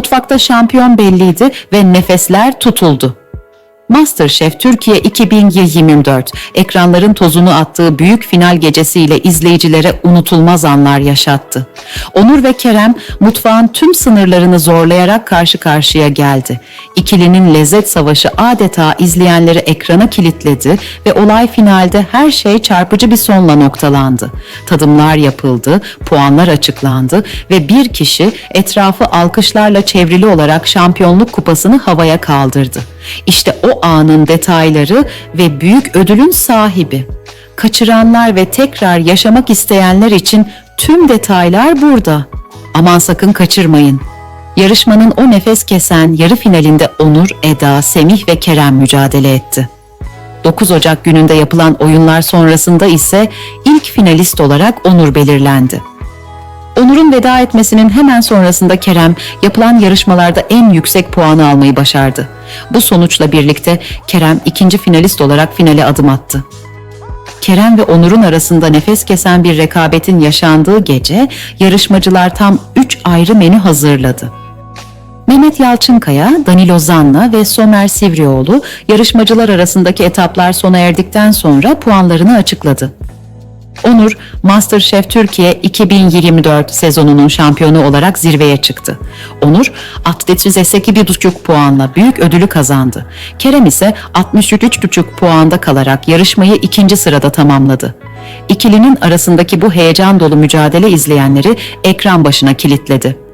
Mutfakta şampiyon belliydi ve nefesler tutuldu. MasterChef Türkiye 2024 ekranların tozunu attığı büyük final gecesiyle izleyicilere unutulmaz anlar yaşattı. Onur ve Kerem mutfağın tüm sınırlarını zorlayarak karşı karşıya geldi. İkilinin lezzet savaşı adeta izleyenleri ekrana kilitledi ve olay finalde her şey çarpıcı bir sonla noktalandı. Tadımlar yapıldı, puanlar açıklandı ve bir kişi etrafı alkışlarla çevrili olarak şampiyonluk kupasını havaya kaldırdı. İşte o anın detayları ve büyük ödülün sahibi. Kaçıranlar ve tekrar yaşamak isteyenler için tüm detaylar burada. Aman sakın kaçırmayın. Yarışmanın o nefes kesen yarı finalinde Onur, Eda, Semih ve Kerem mücadele etti. 9 Ocak gününde yapılan oyunlar sonrasında ise ilk finalist olarak Onur belirlendi. Onur'un veda etmesinin hemen sonrasında Kerem yapılan yarışmalarda en yüksek puanı almayı başardı. Bu sonuçla birlikte Kerem ikinci finalist olarak finale adım attı. Kerem ve Onur'un arasında nefes kesen bir rekabetin yaşandığı gece yarışmacılar tam 3 ayrı menü hazırladı. Mehmet Yalçınkaya, Danilo Zanna ve Somer Sivrioğlu yarışmacılar arasındaki etaplar sona erdikten sonra puanlarını açıkladı. Onur, MasterChef Türkiye 2024 sezonunun şampiyonu olarak zirveye çıktı. Onur, atletsiz 8,5 puanla büyük ödülü kazandı. Kerem ise 63,5 puanda kalarak yarışmayı ikinci sırada tamamladı. İkilinin arasındaki bu heyecan dolu mücadele izleyenleri ekran başına kilitledi.